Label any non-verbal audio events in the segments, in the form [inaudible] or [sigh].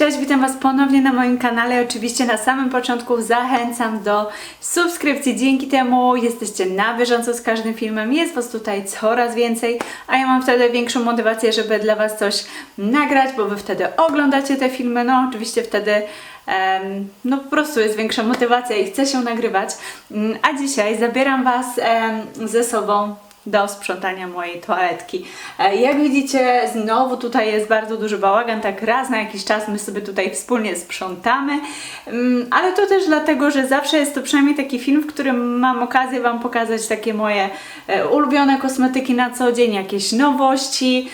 Cześć, witam Was ponownie na moim kanale. Oczywiście na samym początku zachęcam do subskrypcji. Dzięki temu jesteście na bieżąco z każdym filmem. Jest Was tutaj coraz więcej, a ja mam wtedy większą motywację, żeby dla Was coś nagrać, bo Wy wtedy oglądacie te filmy. No, oczywiście wtedy no po prostu jest większa motywacja i chce się nagrywać. Mm, A dzisiaj zabieram Was ze sobą do sprzątania mojej toaletki. E, Jak widzicie, znowu tutaj jest bardzo duży bałagan, tak raz na jakiś czas my sobie tutaj wspólnie sprzątamy, Mm, ale to też dlatego, że zawsze jest to przynajmniej taki film, w którym mam okazję Wam pokazać takie moje e, ulubione kosmetyki na co dzień, jakieś nowości,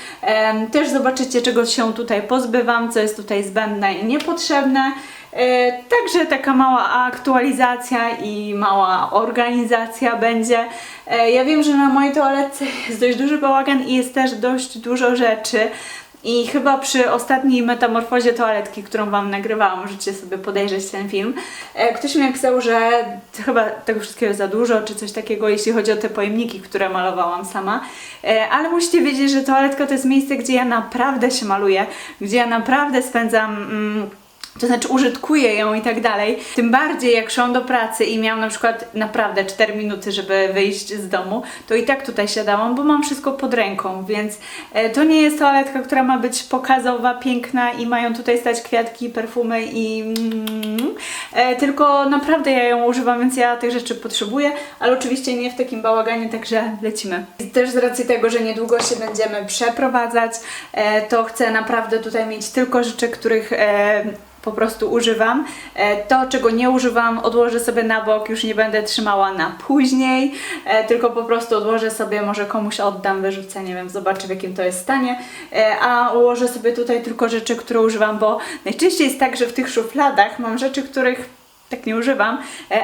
też zobaczycie czego się tutaj pozbywam, co jest tutaj zbędne i niepotrzebne. E, Także taka mała aktualizacja i mała organizacja będzie. E, Ja wiem, że na mojej toaletce [laughs] jest dość duży bałagan i jest też dość dużo rzeczy. I chyba przy ostatniej metamorfozie toaletki, którą Wam nagrywałam, możecie sobie podejrzeć ten film, e, ktoś mi napisał, że chyba tego wszystkiego za dużo, czy coś takiego, jeśli chodzi o te pojemniki, które malowałam sama. Ale musicie wiedzieć, że toaletka to jest miejsce, gdzie ja naprawdę się maluję, gdzie ja naprawdę spędzam... Mm, to znaczy użytkuję ją i tak dalej. Tym bardziej jak szłam do pracy i miałam na przykład naprawdę 4 minuty, żeby wyjść z domu, to i tak tutaj siadałam, bo mam wszystko pod ręką, więc e, to nie jest toaletka, która ma być pokazowa, piękna i mają tutaj stać kwiatki, perfumy i mm, e, tylko naprawdę ja ją używam, więc ja tych rzeczy potrzebuję, ale oczywiście nie w takim bałaganie, także lecimy. Też z racji tego, że niedługo się będziemy przeprowadzać, e, to chcę naprawdę tutaj mieć tylko rzeczy, których po prostu używam. E, To, czego nie używam, odłożę sobie na bok, już nie będę trzymała na później, e, tylko po prostu odłożę sobie, może komuś oddam, wyrzucę, nie wiem, zobaczę w jakim to jest stanie, E, a ułożę sobie tutaj tylko rzeczy, które używam, bo najczęściej jest tak, że w tych szufladach mam rzeczy, których tak nie używam,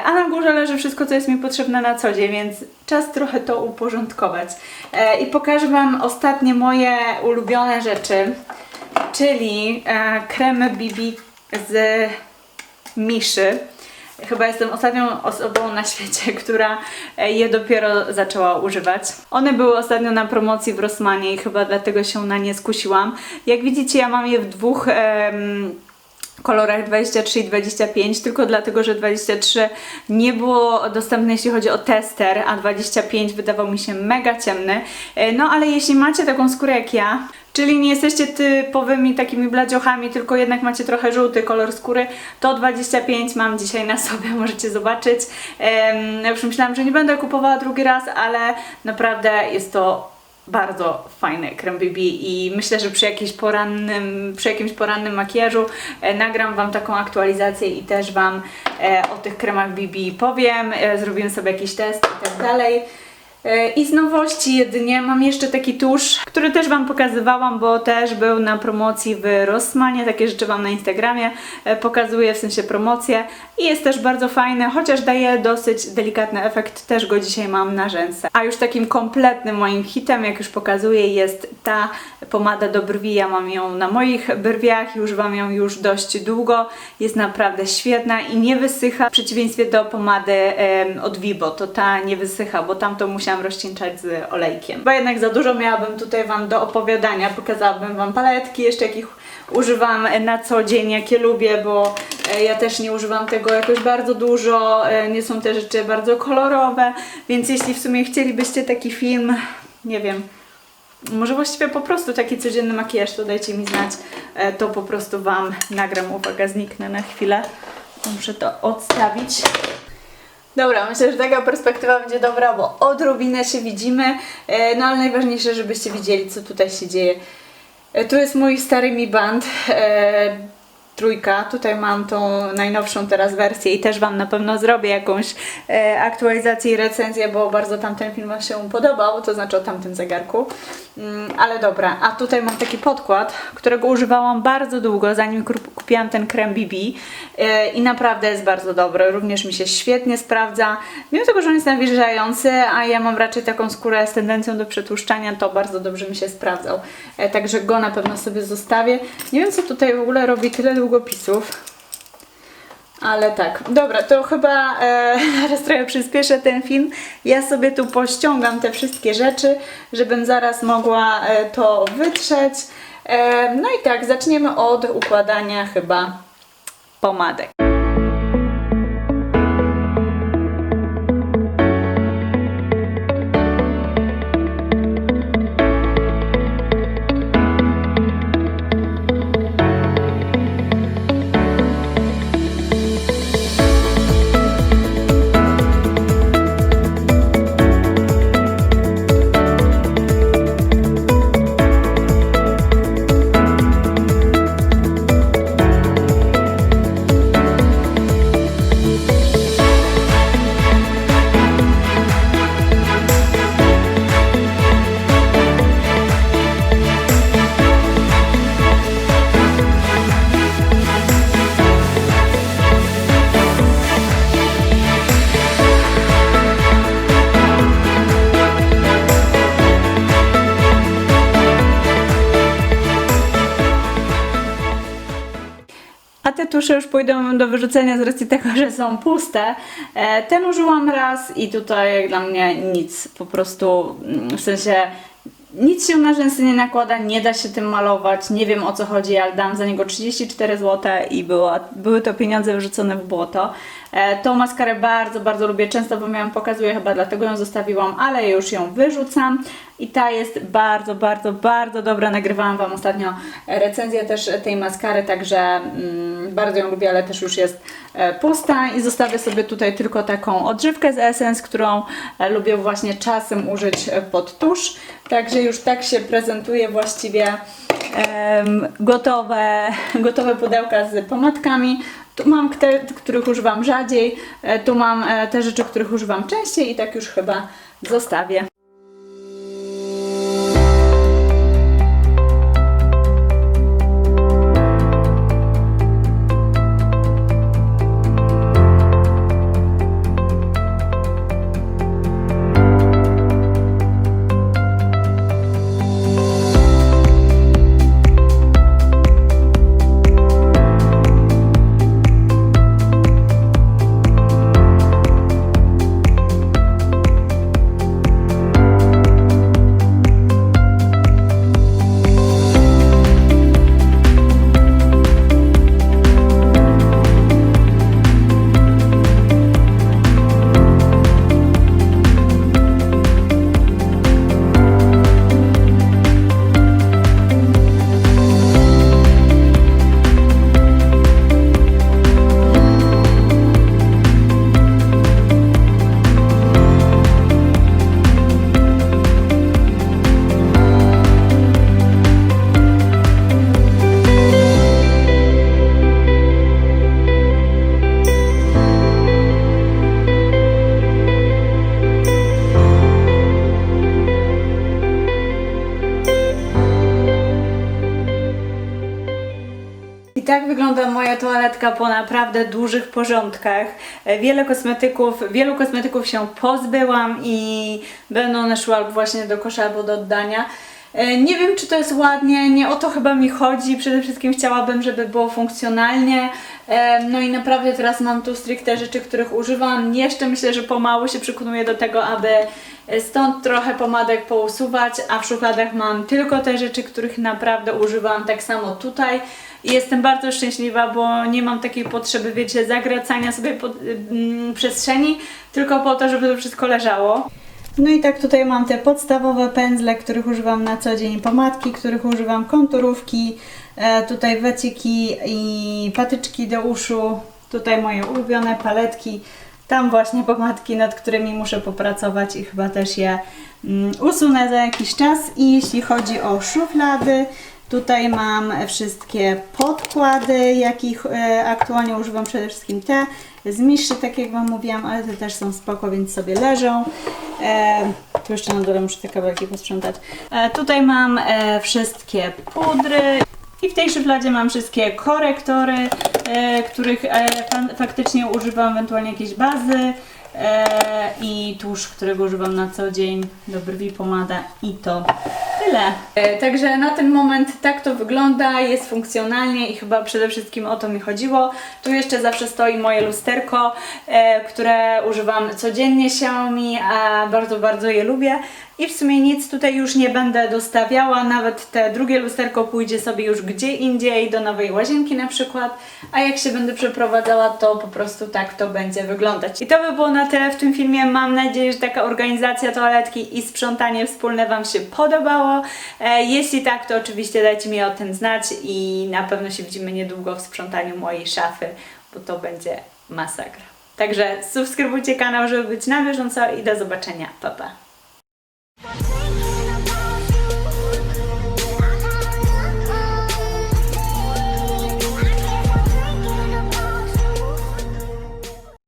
a na górze leży wszystko, co jest mi potrzebne na co dzień, więc czas trochę to uporządkować. I pokażę Wam ostatnie moje ulubione rzeczy, czyli kremy BB z Miszy. Chyba jestem ostatnią osobą na świecie, [laughs] która e, je dopiero zaczęła używać. One były ostatnio na promocji w Rossmanie i chyba dlatego się na nie skusiłam. Jak widzicie, ja mam je w dwóch em, kolorach 23 i 25, tylko dlatego, że 23 nie było dostępne jeśli chodzi o tester, a 25 wydawał mi się mega ciemny. E, No ale jeśli macie taką skórę jak ja, czyli nie jesteście typowymi takimi bladziochami, tylko jednak macie trochę żółty kolor skóry, to 25 mam dzisiaj na sobie, [laughs] możecie zobaczyć. Ja już myślałam, że nie będę kupowała drugi raz, ale naprawdę jest to bardzo fajny krem BB i myślę, że przy, jakiejś porannym, przy jakimś porannym makijażu e, nagram Wam taką aktualizację i też Wam e, o tych kremach BB powiem. E, zrobimy sobie jakiś test i tak dalej. I z nowości jedynie mam jeszcze taki tusz, który też Wam pokazywałam, bo też był na promocji w Rossmanie. Takie rzeczy Wam na Instagramie e, pokazuję, w sensie promocję. I jest też bardzo fajny, chociaż daje dosyć delikatny efekt. Też go dzisiaj mam na rzęsę. A już takim kompletnym moim hitem, jak już pokazuję, jest ta pomada do brwi. Ja mam ją na moich brwiach i używam ją już dość długo. Jest naprawdę świetna i nie wysycha, w przeciwieństwie do pomady od Vibo. To ta nie wysycha, bo tamto musiałam rozcieńczać z olejkiem. Bo jednak za dużo miałabym tutaj Wam do opowiadania. Pokazałabym Wam paletki jeszcze, jakich używam na co dzień, jakie lubię, bo e, ja też nie używam tego jakoś bardzo dużo. e, Nie są te rzeczy bardzo kolorowe, więc jeśli w sumie chcielibyście taki film, nie wiem, może właściwie po prostu taki codzienny makijaż, to dajcie mi znać, e, to po prostu Wam nagram. Uwaga, zniknę na chwilę. Muszę to odstawić. Dobra, myślę, że taka perspektywa będzie dobra, bo odrobinę się widzimy, e, no ale najważniejsze, żebyście widzieli, co tutaj się dzieje. E, Tu jest mój stary Mi Band, e, trójka. Tutaj mam tą najnowszą teraz wersję i też Wam na pewno zrobię jakąś e, aktualizację i recenzję, bo bardzo tamten film się podobał, to znaczy o tamtym zegarku. Mm, ale dobra, a tutaj mam taki podkład, którego używałam bardzo długo, zanim kup- kupiłam ten krem BB e, i naprawdę jest bardzo dobry. Również mi się świetnie sprawdza. Mimo tego, że on jest nawilżający, a ja mam raczej taką skórę z tendencją do przetłuszczania, to bardzo dobrze mi się sprawdzał. E, także go na pewno sobie zostawię. Nie wiem, co tutaj w ogóle robi tyle długopisów. Ale tak, dobra, to chyba e, [laughs] teraz trochę przyspieszę ten film. Ja sobie tu pościągam te wszystkie rzeczy, żebym zaraz mogła e, to wytrzeć. E, no i tak, zaczniemy od układania chyba pomadek. Te tusze już pójdą do wyrzucenia z racji tego, że są puste. E, ten użyłam raz i tutaj jak dla mnie nic, po prostu mm, w sensie nic się na rzęsy nie nakłada, nie da się tym malować, nie wiem o co chodzi, ale dam za niego 34 zł i była, były to pieniądze wyrzucone w błoto. E, tą maskarę bardzo, bardzo lubię, często Wam ją pokazuję, chyba dlatego ją zostawiłam, ale już ją wyrzucam i ta jest bardzo, bardzo, bardzo dobra. Nagrywałam Wam ostatnio recenzję też tej maskary, także mm, bardzo ją lubię, ale też już jest e, pusta i zostawię sobie tutaj tylko taką odżywkę z Essence, którą e, lubię właśnie czasem użyć e, pod tusz. Także już tak się prezentuje właściwie gotowe, gotowe pudełka z pomadkami. Tu mam te, których używam rzadziej, tu mam te rzeczy, których używam częściej i tak już chyba zostawię. Moja toaletka po naprawdę dużych porządkach. E, Wiele kosmetyków, wielu kosmetyków się pozbyłam i będą one szły albo właśnie do kosza, albo do oddania. E, Nie wiem, czy to jest ładnie, nie o to chyba mi chodzi. Przede wszystkim chciałabym, żeby było funkcjonalnie. E, No i naprawdę teraz mam tu stricte rzeczy, których używam. Jeszcze myślę, że pomału się przekonuję do tego, aby stąd trochę pomadek pousuwać, a w szufladach mam tylko te rzeczy, których naprawdę używam. Tak samo tutaj. I jestem bardzo szczęśliwa, bo nie mam takiej potrzeby, wiecie, zagracania sobie pod, mm, przestrzeni, tylko po to, żeby to wszystko leżało. No i tak tutaj mam te podstawowe pędzle, których używam na co dzień, pomadki, których używam, konturówki, e, tutaj weciki i patyczki do uszu, tutaj moje ulubione paletki, tam właśnie pomadki, nad którymi muszę popracować i chyba też je mm, usunę za jakiś czas. I jeśli chodzi o szuflady, Tutaj mam wszystkie podkłady, jakich e, aktualnie używam, przede wszystkim te z Miszy, tak jak Wam mówiłam, ale te też są spoko, więc sobie leżą. E, tu jeszcze na dole muszę te kabelki posprzątać. E, tutaj mam e, wszystkie pudry i w tej szufladzie mam wszystkie korektory, e, których e, fa- faktycznie używam, ewentualnie jakieś bazy e, i tusz, którego używam na co dzień do brwi, pomada i to Tyle. E, Także na ten moment tak to wygląda, jest funkcjonalnie i chyba przede wszystkim o to mi chodziło. Tu jeszcze zawsze stoi moje lusterko, e, które używam codziennie Xiaomi, a bardzo, bardzo je lubię. I w sumie nic tutaj już nie będę dostawiała, nawet te drugie lusterko pójdzie sobie już gdzie indziej, do nowej łazienki na przykład, a jak się będę przeprowadzała, to po prostu tak to będzie wyglądać. I to by było na tyle w tym filmie. Mam nadzieję, że taka organizacja toaletki i sprzątanie wspólne Wam się podobało. E, jeśli tak, to oczywiście dajcie mi o tym znać i na pewno się widzimy niedługo w sprzątaniu mojej szafy, bo to będzie masakra. Także subskrybujcie kanał, żeby być na bieżąco i do zobaczenia. Pa, pa.